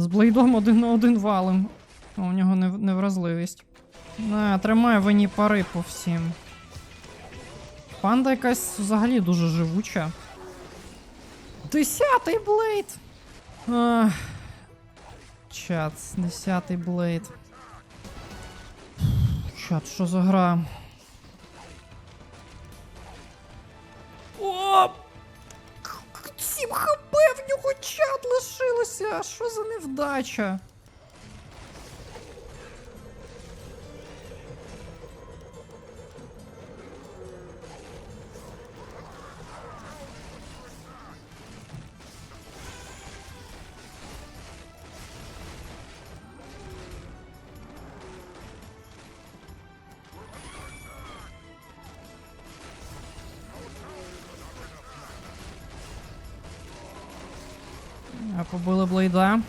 З блейдом один на один валим. О, у нього невразливість. На, тримай вині пари по всім. Панда якась взагалі дуже живуча. Десятий блейд! Ах. Чат, десятий блейд. Чат, що за гра? О! 7 хп в нього чат лишилося! Що за невдача? Побили блейда.